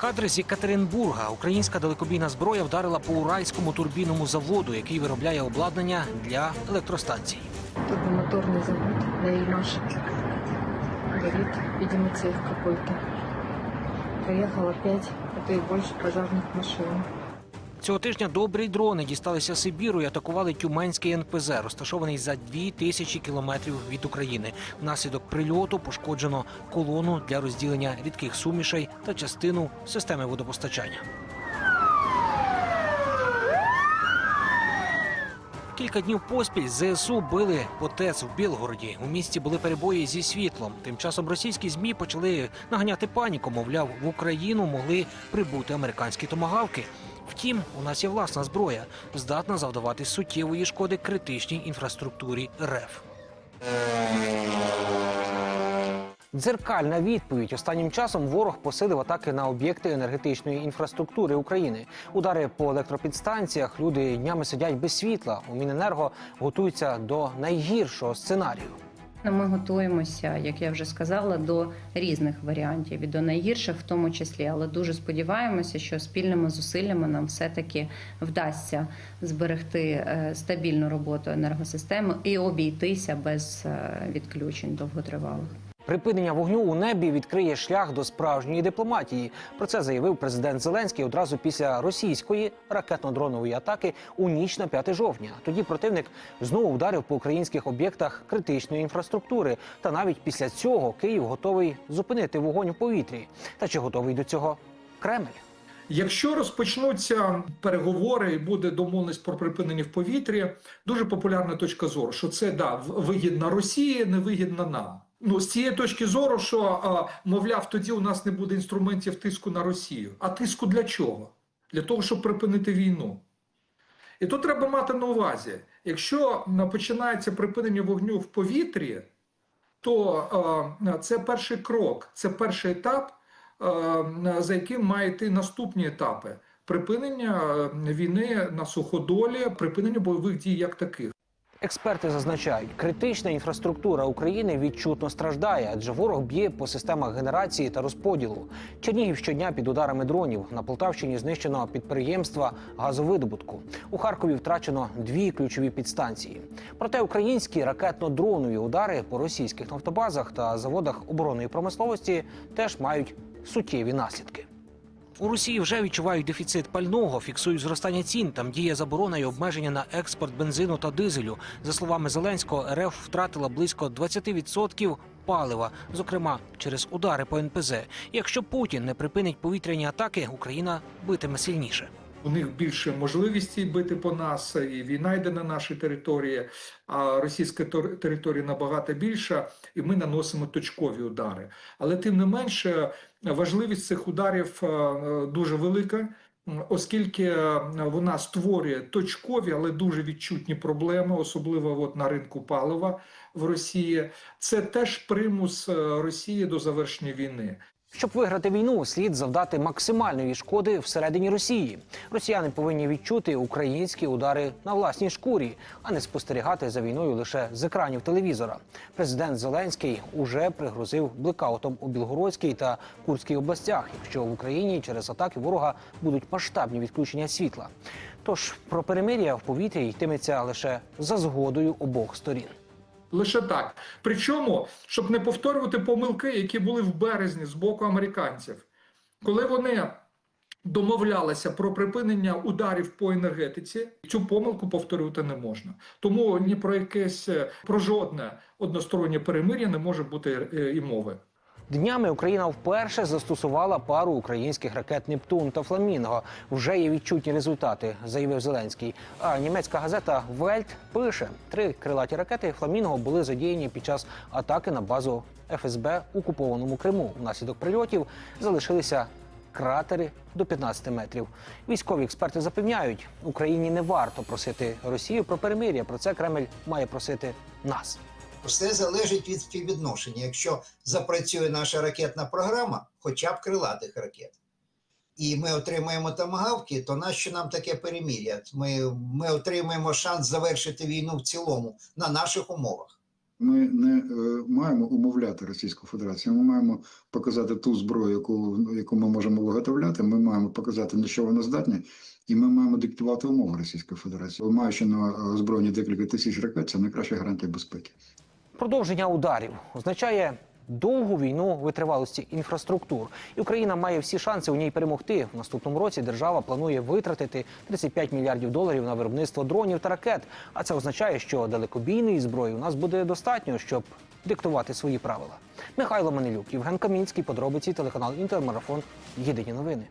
Кадри з Екатеринбурга. Українська далекобійна зброя вдарила по уральському турбінному заводу, який виробляє обладнання для електростанцій. Турбомоторний завод на її Горит, видимо, цех какой-то. Проехало пять, а то и більше пожарных машин. Цього тижня добрі дрони дісталися Сибіру і атакували Тюменський НПЗ, розташований за дві тисячі кілометрів від України. Внаслідок прильоту пошкоджено колону для розділення рідких сумішей та частину системи водопостачання. Кілька днів поспіль ЗСУ били по ТЕЦ в Білгороді. У місті були перебої зі світлом. Тим часом російські змі почали наганяти паніку. Мовляв, в Україну могли прибути американські томагавки. Втім, у нас є власна зброя, здатна завдавати суттєвої шкоди критичній інфраструктурі РФ. Дзеркальна відповідь останнім часом ворог посилив атаки на об'єкти енергетичної інфраструктури України. Удари по електропідстанціях. Люди днями сидять без світла. У Міненерго готуються до найгіршого сценарію. Ми готуємося, як я вже сказала, до різних варіантів і до найгірших в тому числі. Але дуже сподіваємося, що спільними зусиллями нам все-таки вдасться зберегти е, стабільну роботу енергосистеми і обійтися без е, відключень довготривалих. Припинення вогню у небі відкриє шлях до справжньої дипломатії. Про це заявив президент Зеленський одразу після російської ракетно-дронової атаки у ніч на 5 жовтня. Тоді противник знову вдарив по українських об'єктах критичної інфраструктури. Та навіть після цього Київ готовий зупинити вогонь у повітрі. Та чи готовий до цього Кремль? Якщо розпочнуться переговори і буде домовленість про припинення в повітрі, дуже популярна точка зору, що це да вигідна Росії, не вигідна нам. Ну з цієї точки зору, що мовляв, тоді у нас не буде інструментів тиску на Росію. А тиску для чого? Для того, щоб припинити війну. І тут треба мати на увазі, якщо починається припинення вогню в повітрі, то це перший крок, це перший етап, за яким має йти наступні етапи припинення війни на суходолі, припинення бойових дій як таких. Експерти зазначають, критична інфраструктура України відчутно страждає, адже ворог б'є по системах генерації та розподілу. Чернігів щодня під ударами дронів. На Полтавщині знищено підприємства газовидобутку. У Харкові втрачено дві ключові підстанції. Проте українські ракетно-дронові удари по російських нафтобазах та заводах оборонної промисловості теж мають суттєві наслідки. У Росії вже відчувають дефіцит пального, фіксують зростання цін. Там діє заборона і обмеження на експорт бензину та дизелю. За словами Зеленського, РФ втратила близько 20% палива, зокрема через удари по НПЗ. Якщо Путін не припинить повітряні атаки, Україна битиме сильніше. У них більше можливості бити по нас, і війна йде на нашій території, а російська територія набагато більша, і ми наносимо точкові удари. Але тим не менше, важливість цих ударів е, дуже велика. Оскільки е, вона створює точкові, але дуже відчутні проблеми, особливо от на ринку палива в Росії, це теж примус е, Росії до завершення війни. Щоб виграти війну, слід завдати максимальної шкоди всередині Росії. Росіяни повинні відчути українські удари на власній шкурі, а не спостерігати за війною лише з екранів телевізора. Президент Зеленський уже пригрозив блекаутом у Білгородській та Курській областях, якщо в Україні через атаки ворога будуть масштабні відключення світла. Тож про перемир'я в повітрі йтиметься лише за згодою обох сторін. Лише так. Причому, щоб не повторювати помилки, які були в березні з боку американців, коли вони домовлялися про припинення ударів по енергетиці, цю помилку повторювати не можна. Тому ні про якесь е, про жодне одностороннє перемир'я не може бути е, і мови. Днями Україна вперше застосувала пару українських ракет Нептун та Фламінго. Вже є відчутні результати, заявив Зеленський. А німецька газета Вельт пише: три крилаті ракети Фламінго були задіяні під час атаки на базу ФСБ у окупованому Криму. Внаслідок прильотів залишилися кратери до 15 метрів. Військові експерти запевняють, Україні не варто просити Росію про перемир'я. Про це Кремль має просити нас. Все залежить від співвідношення. Якщо запрацює наша ракетна програма, хоча б крилатих ракет, і ми отримаємо тамагавки, то нащо нам таке перемір'я? Ми, ми отримаємо шанс завершити війну в цілому на наших умовах. Ми не е, маємо умовляти Російську Федерацію. Ми маємо показати ту зброю, яку, яку ми можемо виготовляти. Ми маємо показати, на що вона здатна, і ми маємо диктувати умови Російської Федерації. Маючи на озброєнні декілька тисяч ракет, це найкраща гарантія безпеки. Продовження ударів означає довгу війну витривалості інфраструктур. І Україна має всі шанси у ній перемогти. В наступному році держава планує витратити 35 мільярдів доларів на виробництво дронів та ракет. А це означає, що далекобійної зброї у нас буде достатньо, щоб диктувати свої правила. Михайло Манилюк, Євген Камінський, подробиці телеканал Інтермарафон. Єдині новини.